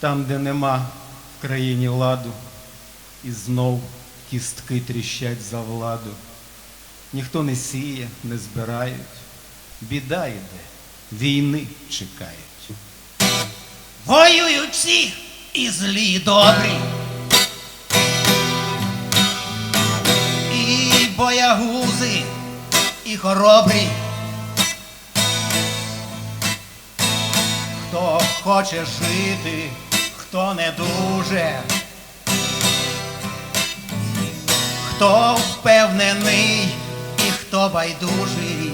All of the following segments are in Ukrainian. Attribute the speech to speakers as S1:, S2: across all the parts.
S1: там, де нема в країні ладу, і знов кістки тріщать за владу. Ніхто не сіє, не збирають, біда йде, війни чекають.
S2: Воюють і злі, і добрі. І боягузи, і хоробрі. Хто хоче жити, хто не дуже. Хто впевнений і хто байдужий.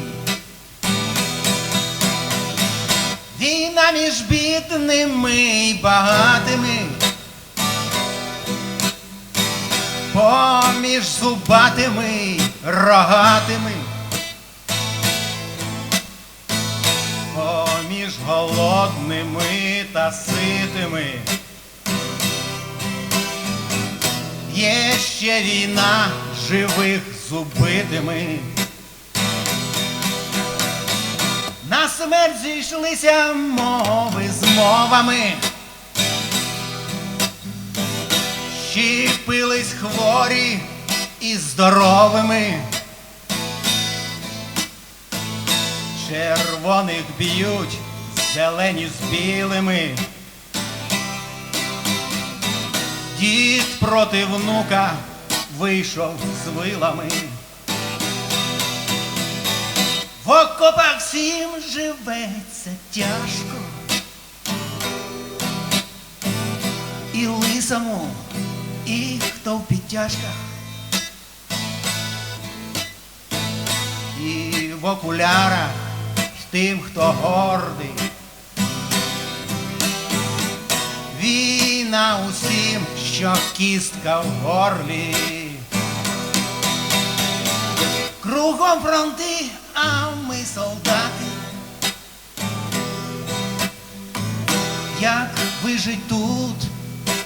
S2: Війна між бідними й багатими, поміж зубатими рогатими, поміж голодними та ситими. Ще війна живих з убитими. На смерть зійшлися мови з мовами. Щепились хворі і здоровими. Червоних б'ють, зелені з білими. Дід проти внука вийшов з вилами. В окопах всім живеться тяжко. І лисому, і хто в підтяжках. І в окулярах й тим, хто гордий. Війна усім, що кістка в горлі. Кругом фронти, а ми солдати. Як вижить тут,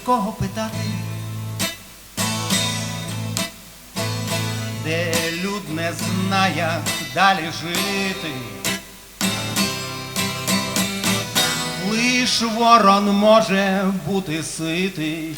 S2: кого питати? Де люд не знає, далі жити. Лиш ворон може бути ситий.